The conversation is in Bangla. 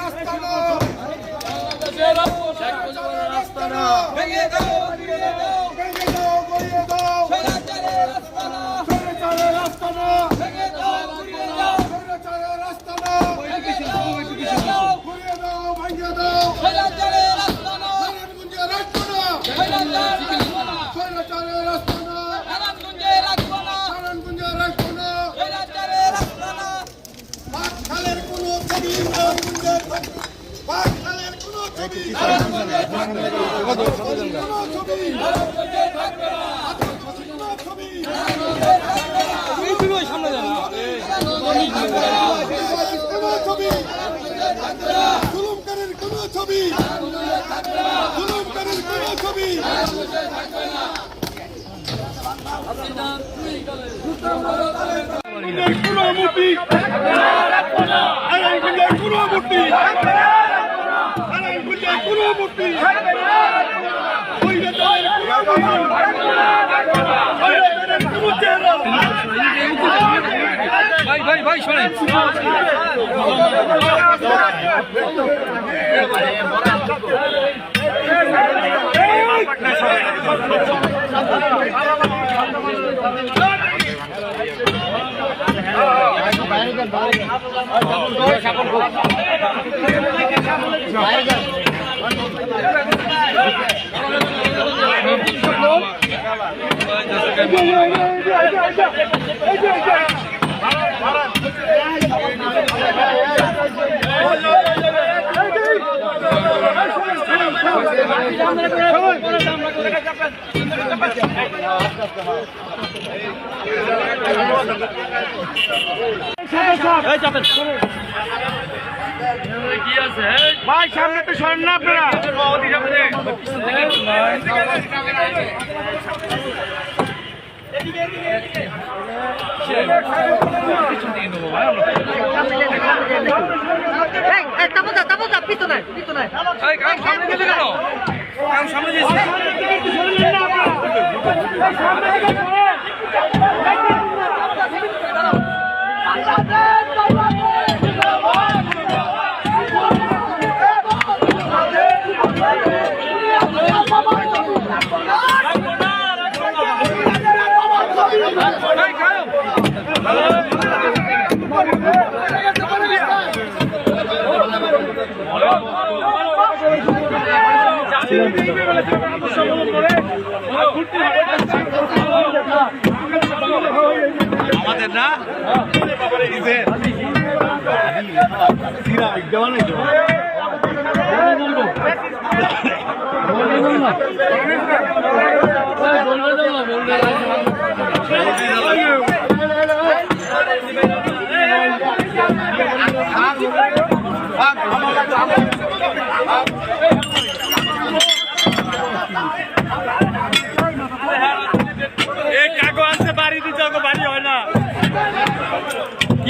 রাস্তা না রাস্তা না পাকখালের কোনো ছবি নারায়ণগঞ্জে থাকবে কোনো ছবি নারায়ণগঞ্জে থাকবে না কোনো ছবি নারায়ণগঞ্জে থাকবে না কোনো ছবি কোনো ছবি জুলুমকারীর কোনো ছবি জুলুমকারীর কোনো ছবি কোনো মূর্তি ভাই ভাই ভাই শোনেন। আমরা ভাই সামনে তো সরেন না আপনারা তাবো যা, পিছনে, পিছনে। সামনে গেলে কেন কারণ সামনে যেছি এই, খাও। আমাদের না? এই কাগজ আনছে বাড়ি দিতে